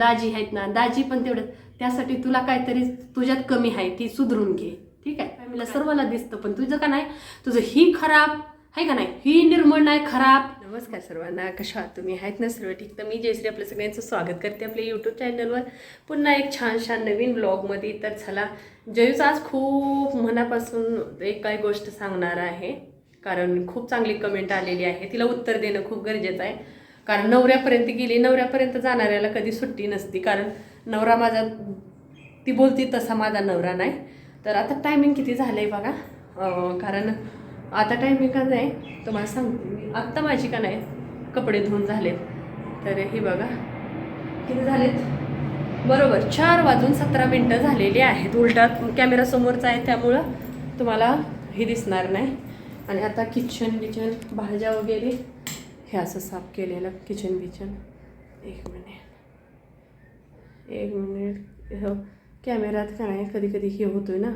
दाजी आहेत ना दाजी पण तेवढं त्यासाठी तुला काहीतरी तुझ्यात कमी आहे ती सुधरून घे. ठीक आहे? फॅमिलीला सर्वांना दिसतं पण तुझं का नाही? तुझं ही खराब आहे का नाही? ही निर्मळ नाही खराब. नमस्कार सर्वांना कशा आहात तुम्ही? आहेत ना सर्व ठीक? तर मी जयश्री आपल्या सगळ्यांचं स्वागत करते आपल्या यूट्यूब चॅनलवर पुन्हा एक छान छान नवीन ब्लॉगमध्ये तर चला जयूच आज खूप मनापासून एक काही गोष्ट सांगणार आहे. कारण खूप चांगली कमेंट आलेली आहे. तिला उत्तर देणं खूप गरजेचं आहे. कारण नवऱ्यापर्यंत गेली नवऱ्यापर्यंत जाणाऱ्याला कधी सुट्टी नसती. कारण नवरा माझा ती बोलती तसा माझा नवरा नाही. तर आता टायमिंग किती झालं आहे बघा कारण आता टायमिंग का नाही तुम्हाला सांगते मी. आत्ता माझी का नाही कपडे धुवून झालेत. तर हे बघा किती झालेत? बरोबर चार वाजून सतरा मिनटं झालेली आहेत. उलटा कॅमेरा समोरचा आहे त्यामुळं तुम्हाला हे दिसणार नाही. आणि आता किचन बिचन भाज्या वगैरे हे असं साफ केलेलं किचन बिचन. एक मिनिट एक मिनिट हो कॅमेऱ्यात का नाही कधी कधी हे होतो आहे ना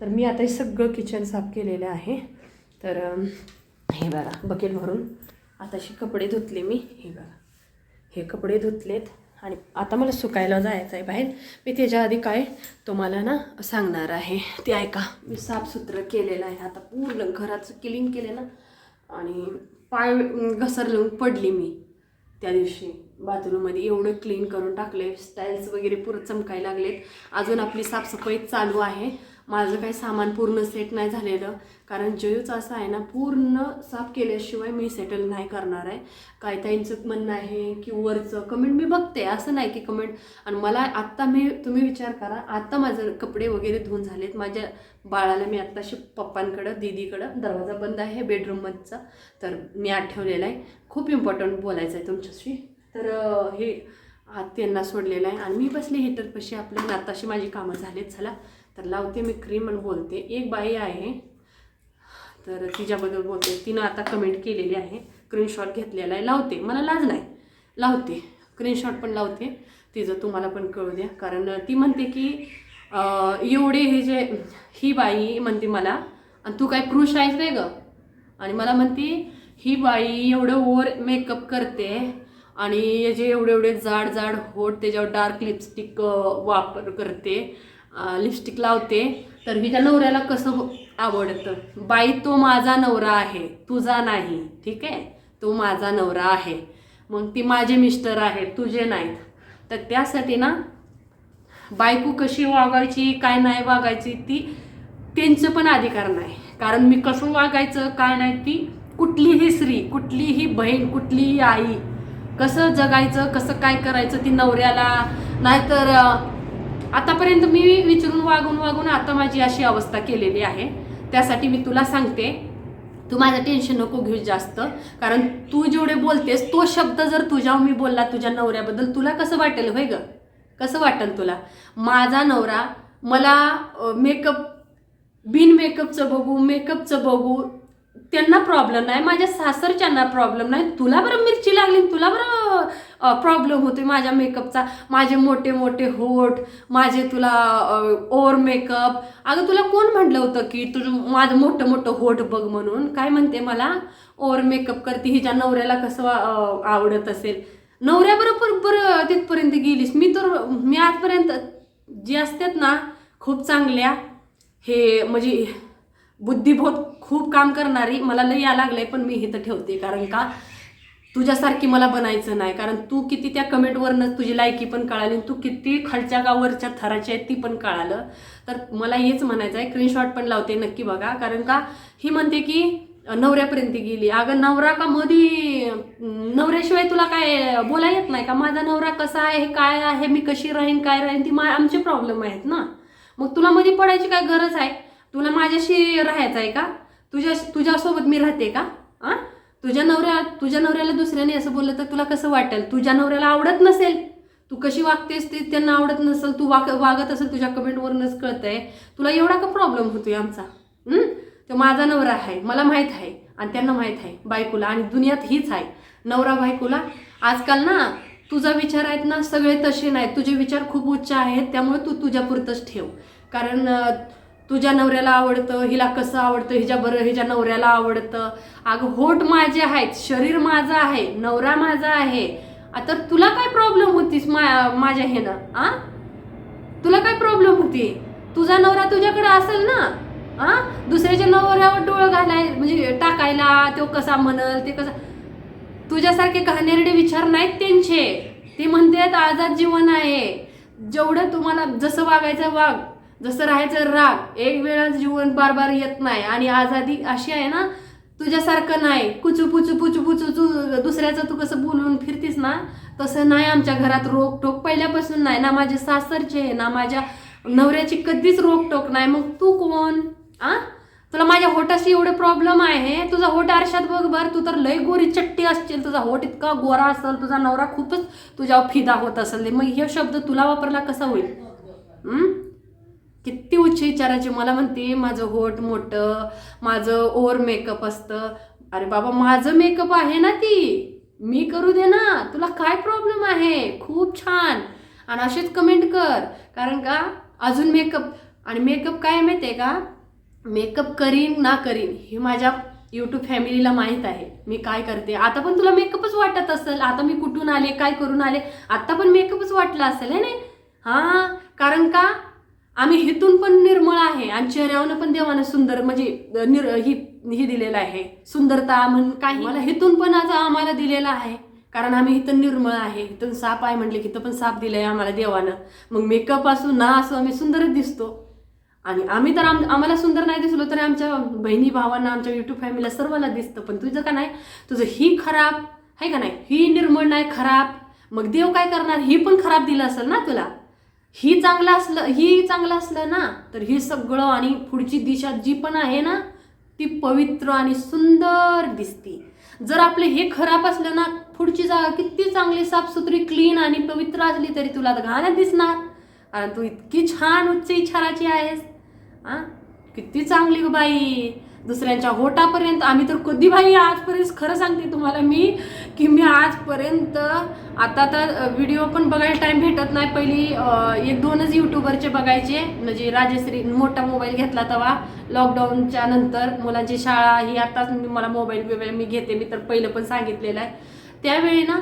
तर मी आता हे सगळं किचन साफ केलेलं आहे. तर हे बघा बकेट भरून आताशी कपडे धुतले मी. हे बघा. हे कपडे धुतलेत आणि आता मला सुकायला जायचं आहे बाहेर. मी त्याच्या आधी काय तुम्हाला ना सांगणार आहे. ते ऐका मी साफसुथरं केलेलं आहे. आता पूर्ण घराचं क्लीन केलं ना आणि पाय घसरलून पडली मी त्या दिवशी. बाथरूममध्ये एवढं क्लीन करून टाकले स्टाईल्स वगैरे पुरं चमकायला लागलेत. अजून आपली साफसफाई चालू आहे. माझं काही सामान पूर्ण सेट नाही झालेलं. कारण जयूच असं आहे ना पूर्ण साफ केल्याशिवाय मी सेटल नाही करणार आहे. काय ताईंचं म्हणणं आहे की वरचं कमेंट मी बघते असं नाही की कमेंट आणि मला आत्ता मी तुम्ही विचार करा आत्ता माझं कपडे वगैरे धुवून झालेत. माझ्या बाळाला मी आत्ताशी पप्पांकडं दीदीकडं दरवाजा बंद आहे बेडरूममधचा तर मी आठवलेला ठेवलेला आहे. खूप इम्पॉर्टंट बोलायचं आहे तुमच्याशी. तर हे आत त्यांना सोडलेलं आहे. आणि मी बसले हिटरपाशी आपल्या आणि आत्ताशी माझी कामं झालेत. चला. तर लावते मी क्रीम आणि बोलते. एक बाई आहे तर तिच्याबद्दल बोलते. तिनं आता कमेंट केलेली आहे. स्क्रीनशॉट घेतलेला आहे. लावते. मला लाज नाही. लावते. स्क्रीनशॉट पण लावते. तिचं तुम्हाला पण कळू द्या. कारण ती म्हणते की एवढे हे जे ही बाई म्हणते मला आणि तू काय पुरुष आहेस नाही ग? आणि मला म्हणते ही बाई एवढं ओव्हर मेकअप करते आणि जे एवढे एवढे जाड जाड होट त्याच्यावर डार्क लिपस्टिक वापर करते. लिपस्टिक लावते. तर हिच्या नवऱ्याला कसं आवडतं? बाई तो माझा नवरा आहे. तुझा नाही. ठीक आहे? तो माझा नवरा आहे. मग ती माझे मिस्टर आहेत. तुझे नाहीत. तर त्यासाठी ना बायको कशी वागायची काय नाही वागायची ती त्यांचं पण अधिकार नाही. कारण मी कसं वागायचं काय नाही ती कुठलीही स्त्री कुठलीही बहीण कुठलीही आई कसं जगायचं कसं काय करायचं ती नवऱ्याला नाहीतर आतापर्यंत मी विचारून वागून वागून आता माझी अशी अवस्था केलेली आहे. त्यासाठी मी तुला सांगते तू माझं टेन्शन नको घेऊ जास्त. कारण तू जेवढे बोलतेस तो शब्द जर तुझ्यावर मी बोलला तुझ्या नवऱ्याबद्दल तुला कसं वाटेल होय ग? कसं वाटेल तुला? माझा नवरा मला मेकअप बिन मेकअपचं बघू मेकअपचं बघू त्यांना प्रॉब्लेम नाही माझ्या सासरच्यांना प्रॉब्लेम नाही. तुला बरं मिरची लागली तुला बरं प्रॉब्लेम होतोय माझ्या मेकअपचा माझे मोठे मोठे होठ माझे तुला ओवर मेकअप अगं तुला कोण म्हटलं होतं की तुझं माझं मोठं मोठं होठ बघ म्हणून? काय म्हणते मला? ओवर मेकअप करते हिच्या नवऱ्याला कसं आवडत असेल? नवऱ्याबरोबर बरं तिथपर्यंत गेलीस. मी तर मी आजपर्यंत जे असतात ना खूप चांगल्या हे म्हणजे बुद्धिबोध खूप काम करणारी मला लई या लागलंय पण मी इथं ठेवते. कारण का? तुझ्यासारखी मला बनायचं नाही. कारण तू किती त्या कमेंटवरनं तुझी लायकी पण कळाली तू किती खालच्या गावरच्या थराची आहे ती पण कळालं. तर मला हेच म्हणायचं आहे स्क्रीनशॉट पण लावते नक्की बघा. कारण का? ही म्हणते की नवऱ्यापर्यंत गेली. अगं नवरा का मधी नवऱ्याशिवाय तुला काय बोला येत नाही का? माझा नवरा कसा आहे काय आहे मी कशी राहीन काय राहीन ती मा आमचे प्रॉब्लेम आहेत ना. मग तुला मध्ये पडायची काय गरज आहे? तुला माझ्याशी राहायचं आहे का? तुझ्या तुझ्यासोबत मी राहते का? आ? तुझ्या नवऱ्या तुझ्या नवऱ्याला दुसऱ्याने असं बोललं तर तुला कसं वाटेल? तुझ्या नवऱ्याला आवडत नसेल. तू कशी वागतेस ते त्यांना आवडत नसेल. तू वाग वागत असेल तुझ्या कमेंटवरूनच कळतंय. तुला एवढा का प्रॉब्लेम होतोय आमचा? तो माझा नवरा आहे. मला माहीत आहे. आणि त्यांना माहीत आहे. बायकोला आणि दुनियात हीच आहे. नवरा बायकोला आजकाल ना तुझा विचार आहेत ना सगळे तसे नाहीत. तुझे विचार खूप उच्च आहेत. त्यामुळे तू तुझ्यापुरतंच ठेव. कारण तुझ्या नवऱ्याला आवडतं हिला कसं आवडतं हिच्या बरं हिच्या नवऱ्याला आवडतं. अगं होठ माझे आहेत शरीर माझं आहे नवरा माझा आहे. आता तुला काय प्रॉब्लेम होतीस मा माझ्या ह्यानं आ? तुला काय प्रॉब्लेम होती? तुझा नवरा तुझ्याकडे असेल ना? आ? दुसऱ्याच्या नवऱ्यावर डोळं घालाय म्हणजे टाकायला तो कसा म्हणल ते कसा तुझ्यासारखे घाणेरडे विचार नाहीत त्यांचे. ते म्हणतात आझाद जीवन आहे. जेवढं तुम्हाला जसं वागायचं वाग. जसं राहायचं राग एक वेळा जीवन बार बार येत नाही. आणि आझादी अशी आहे ना तुझ्यासारखं नाही. कुचू पुचू पुचू पुचू तू दुसऱ्याचं तू कसं बोलून फिरतीस ना तसं नाही आमच्या घरात रोकटोक पहिल्यापासून नाही. ना माझे सासरचे ना माझ्या नवऱ्याची कधीच रोकटोक नाही. मग तू कोण? आ? तुला माझ्या होटाशी एवढे प्रॉब्लेम आहे? तुझा होट आरशात बघ बर. तू तर लय गोरी चट्टी असशील. तुझा होट इतका गोरा असेल. तुझा नवरा खूपच तुझ्यावर फिदा होत असेल. मग हे शब्द तुला वापरला कसा होईल? किती उच्च विचाराची मला म्हणते माझं होट मोठं माझं ओव्हर मेकअप असतं. अरे बाबा माझं मेकअप आहे ना ती. मी करू दे ना. तुला काय प्रॉब्लेम आहे? खूप छान. आणि असेच कमेंट कर. कारण का अजून मेकअप आणि मेकअप काय माहिती आहे का? मेकअप करीन ना करीन हे माझ्या यूट्यूब फॅमिलीला माहीत आहे. मी काय करते? आता पण तुला मेकअपच वाटत असेल. आता मी कुठून आले? काय करून आले? आता पण मेकअपच वाटला असेल है नाही? हां. कारण का? आम्ही हितून पण निर्मळ आहे. आणि चेहऱ्यावरनं पण देवानं सुंदर म्हणजे निर ही ही दिलेलं आहे. सुंदरता म्हण काही. मला हितून पण आज आम्हाला दिलेला आहे. कारण आम्ही इथं निर्मळ आहे. इथं साप आहे म्हटले की इथं पण साप दिलाय आम्हाला देवानं. मग मेकअप असू ना असो आम्ही सुंदरच दिसतो. आणि आम्ही तर आम आम्हाला सुंदर नाही दिसलो तरी आमच्या बहिणी भावांना आमच्या युट्यूब फॅमिलीला सर्वांना दिसतं. पण तुझं का नाही? तुझं ही खराब आहे का नाही? ही निर्मळ नाही खराब. मग देव काय करणार? ही पण खराब दिलं असेल ना तुला? ही चांगलं असलं ही चांगलं असलं ना तर हे सगळं आणि पुढची दिशा जी पण आहे ना ती पवित्र आणि सुंदर दिसती. जर आपले हे खराब असलं ना पुढची जागा किती चांगली साफसुथरी क्लीन आणि पवित्र असली तरी तुला तर घाण दिसणार. कारण तू इतकी छान उच्च इच्छाराची आहेस. आ? किती चांगली बाई. दुसऱ्यांच्या होटापर्यंत आम्ही तर कधी बाई आजपर्यंत खरं सांगते तुम्हाला मी की मी आजपर्यंत आता तर व्हिडिओ पण बघायला टाईम भेटत नाही. पहिली एक दोनच यूट्यूबरचे बघायचे. म्हणजे राजश्री मोठा मोबाईल घेतला तेव्हा लॉकडाऊनच्या नंतर मुलांची शाळा ही आताच मला मोबाईल बिबाईल मी घेते. मी तर पहिलं पण सांगितलेलं आहे. त्यावेळी ना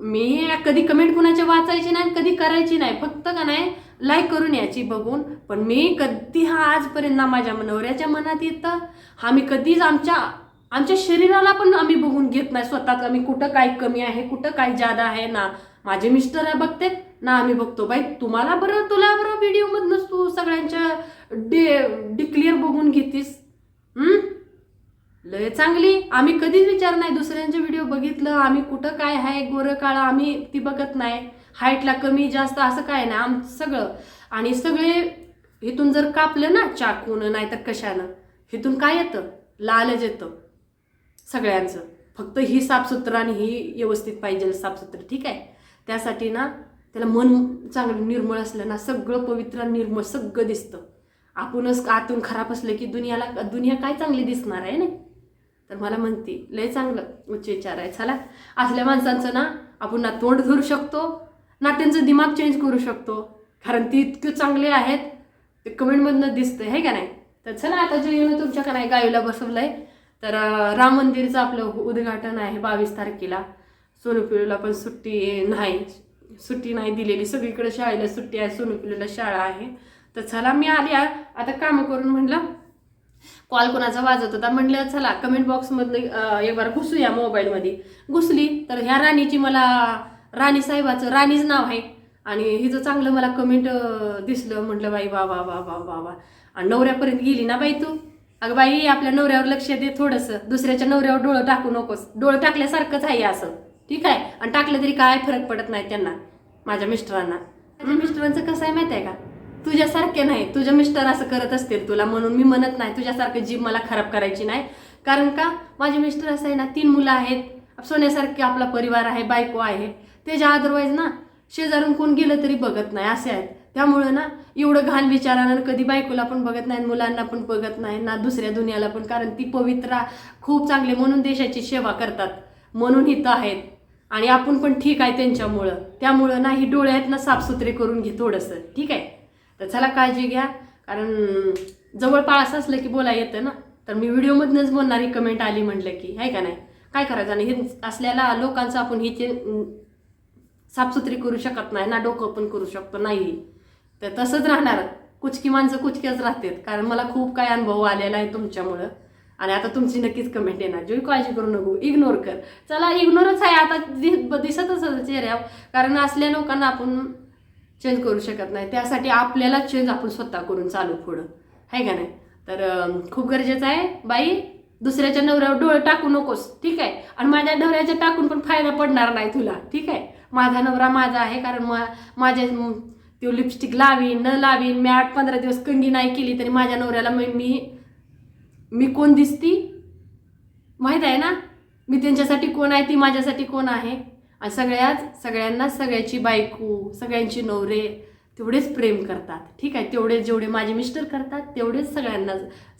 मी कधी कमेंट कुणाचे वाचायची नाही कधी करायची नाही. फक्त का नाही लाईक करून याची बघून. पण मी कधी हा आजपर्यंत ना माझ्या नवऱ्याच्या मनात येतं. हा मी कधीच आमच्या आमच्या शरीराला पण आम्ही बघून घेत नाही. स्वतःच आम्ही कुठं काय कमी आहे कुठं काय जादा आहे ना. माझे मिस्टर बघते ना आम्ही बघतो. बाई तुम्हाला बरं तुला बरं व्हिडिओमधनंच तू सगळ्यांच्या डे डिक्लिअर बघून घेतीस. लय चांगली. आम्ही कधीच विचार नाही दुसऱ्यांचे व्हिडिओ बघितलं आम्ही कुठं काय आहे गोरं काळं आम्ही ती बघत नाही. हाईटला कमी जास्त असं काय नाही आम सगळं. आणि सगळे इथून जर कापलं ना चाकून नाही तर कशानं? इथून काय येतं? लालच येतं. सगळ्यांचं. फक्त ही साफसुथरं आणि ही व्यवस्थित पाहिजे साफसुथरं ठीक आहे? त्यासाठी ना त्याला मन चांगलं निर्मळ असलं ना सगळं पवित्र निर्मळ सगळं दिसतं. आपणच आतून खराब असलं की दुनियाला दुनिया काय चांगली दिसणार आहे ना तर मला म्हणते लय चांगलं उच्च विचार आहे. चला असल्या माणसांचं ना आपण ना तोंड धरू शकतो ना त्यांचं दिमाग चेंज करू शकतो. कारण ती इतके चांगले आहेत ते कमेंटमधनं दिसतं आहे का नाही? तर चला आता जे येणं तुमच्या का नाही आहे तर राम मंदिरचं आपलं उद्घाटन आहे बावीस तारखेला. सोनूपिळूला पण सुट्टी नाही सुट्टी नाही दिलेली. सगळीकडे शाळेला सुट्टी आहे सोनूपिळूला शाळा आहे. तर चला मी आली आता कामं करून म्हणलं कॉल कोणाचा वाजत होता म्हणलं चला कमेंट बॉक्समधलं एक बार घुसूया मोबाईलमध्ये. घुसली तर ह्या राणीची मला राणी साहेबाचं राणीच नाव आहे. आणि हिचं चांगलं मला कमेंट दिसलं. म्हटलं बाई वा वा वा वा वा वा. आणि नवऱ्यापर्यंत गेली ना बाई तू? अगं बाई आपल्या नवऱ्यावर लक्ष दे थोडंसं. दुसऱ्याच्या नवऱ्यावर डोळं टाकू नकोस. डोळं टाकल्यासारखंच आहे असं. ठीक आहे? आणि टाकलं तरी काय फरक पडत नाही त्यांना माझ्या मिस्टरांना. माझ्या मिस्टरांचं कसं आहे माहिती आहे का? तुझ्यासारखे नाही. तुझ्या मिस्टर असं करत असतील तुला म्हणून. मी म्हणत नाही. तुझ्यासारखं जीभ मला खराब करायची नाही. कारण का? माझे मिस्टर असं आहे ना तीन मुलं आहेत. सोन्यासारखे आपला परिवार आहे बायको आहे. त्याच्या अदरवाईज ना शेजारून कोण गेलं तरी बघत नाही असे आहेत. त्यामुळं ना एवढं घाण विचारानं कधी बायकोला पण बघत नाही मुलांना पण बघत नाही ना दुसऱ्या दुनियाला पण. कारण ती पवित्रा खूप चांगले म्हणून देशाची सेवा करतात. म्हणून इथं आहेत. आणि आपण पण ठीक आहे त्यांच्यामुळं. त्यामुळं ना ही डोळे आहेत ना साफसुथरे करून घे थोडंसं. ठीक आहे? तर चला काळजी घ्या. कारण जवळपास असलं की बोला येतं ना. तर मी व्हिडिओमधनंच बोलणारी कमेंट आली म्हटलं की. आहे का नाही? काय करायचं? आणि हे असलेल्या लोकांचं आपण हिचे साफसुथरी करू शकत नाही ना डोकं पण करू शकतो नाही. तर तसंच राहणार. कुचकी माणसं कुचक्याच राहतात. कारण मला खूप काय अनुभव आलेला आहे तुमच्यामुळं. आणि आता तुमची नक्कीच कमेंट येणार. जो काळजी करू नको. इग्नोर कर. चला इग्नोरच आहे. आता दि- दिसतच असेल चेहऱ्यावर. कारण असल्या लोकांना आपण चेंज करू शकत नाही. त्यासाठी आपल्याला चेंज आपण स्वतः करून चालू पुढं. आहे का नाही? तर खूप गरजेचं आहे. बाई दुसऱ्याच्या नवऱ्यावर डोळे टाकू नकोस. ठीक आहे? आणि माझ्या नवऱ्याच्या टाकून पण फायदा पडणार नाही तुला. ठीक आहे? माझा नवरा माझा आहे कारण मा माझ्या तो लिपस्टिक लावीन न लावीन मी आठ पंधरा दिवस कंगी नाही केली तरी माझ्या नवऱ्याला मी मी मी कोण दिसती? माहीत आहे ना? मी त्यांच्यासाठी कोण आहे ती माझ्यासाठी कोण आहे? आणि सगळ्याच सगळ्यांना सगळ्याची बायको सगळ्यांची नवरे तेवढेच प्रेम करतात. ठीक आहे? तेवढे जेवढे माझे मिस्टर करतात तेवढेच सगळ्यांना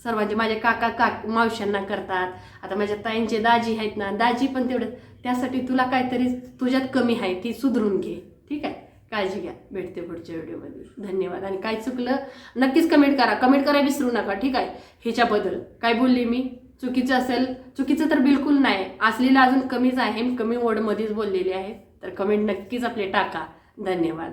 सर्वांचे माझे काका काक मावश्यांना करतात. आता माझ्या ताईंचे दाजी आहेत ना दाजी पण तेवढे त्यासाठी तुला काहीतरी तुझ्यात कमी आहे ती सुधरून घे. ठीक आहे? काळजी घ्या. भेटते पुढच्या व्हिडिओमध्ये. धन्यवाद. आणि काय चुकलं? नक्कीच कमेंट करा. कमेंट करायला विसरू नका. ठीक आहे? ह्याच्याबद्दल. काय बोलली मी? चुकीचं असेल चुकीचं तर बिलकुल नाही. असलेलं अजून कमीच आहे. कमी वर्डमध्येच बोललेली आहे. तर कमेंट नक्कीच आपले टाका. धन्यवाद.